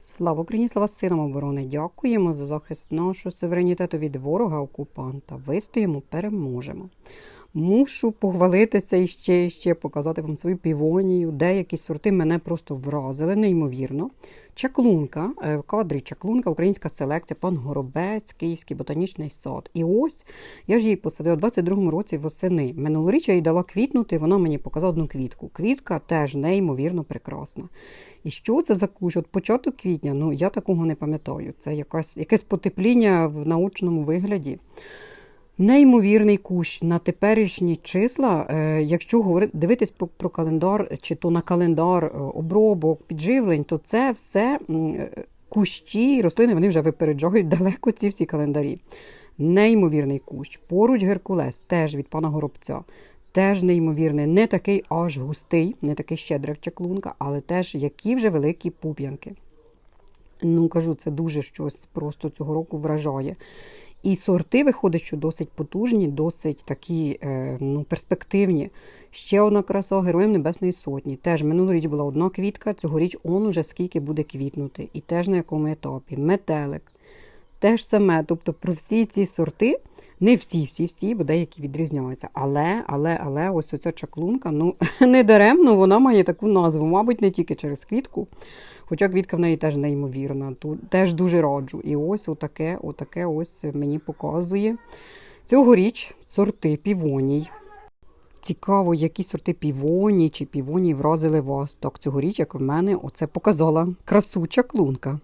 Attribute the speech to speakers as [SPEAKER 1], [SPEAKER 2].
[SPEAKER 1] Слава Україні, слава синам оборони! Дякуємо за захист нашого суверенітету від ворога окупанта. Вистоїмо, переможемо. Мушу похвалитися і ще і ще показати вам свою півонію. Деякі сорти мене просто вразили, неймовірно. Чаклунка, е, в кадрі чаклунка, українська селекція, пан Горобець, Київський ботанічний сад. І ось я ж її посадила у 22-му році восени. Минулоріч я їй дала квітнути, вона мені показала одну квітку. Квітка теж неймовірно прекрасна. І що це за кущ? От початок квітня, ну я такого не пам'ятаю. Це якась, якесь потепління в научному вигляді. Неймовірний кущ на теперішні числа, е, якщо дивитись про календар, чи то на календар е, обробок, підживлень, то це все е, кущі, рослини вони вже випереджають далеко ці всі календарі. Неймовірний кущ. Поруч Геркулес, теж від пана Горобця. Теж неймовірний, не такий аж густий, не такий щедрий, чаклунка, але теж які вже великі пуп'янки. Ну, кажу, це дуже щось просто цього року вражає. І сорти виходить, що досить потужні, досить такі е, ну, перспективні. Ще одна краса Героям Небесної Сотні. Теж минулоріч була одна квітка, цьогоріч он уже скільки буде квітнути. І теж на якому етапі. Метелик. Теж саме. Тобто про всі ці сорти, не всі, всі, всі, бо деякі відрізняються. Але, але, але ось оця чаклунка, ну не даремно вона має таку назву, мабуть, не тільки через квітку. Хоча квітка в неї теж неймовірна, тут теж дуже раджу. І ось отаке, отаке ось мені показує. Цьогоріч сорти півоній. Цікаво, які сорти півоні чи півоні вразили вас. Так, цьогоріч, як в мене, оце показала красуча чаклунка.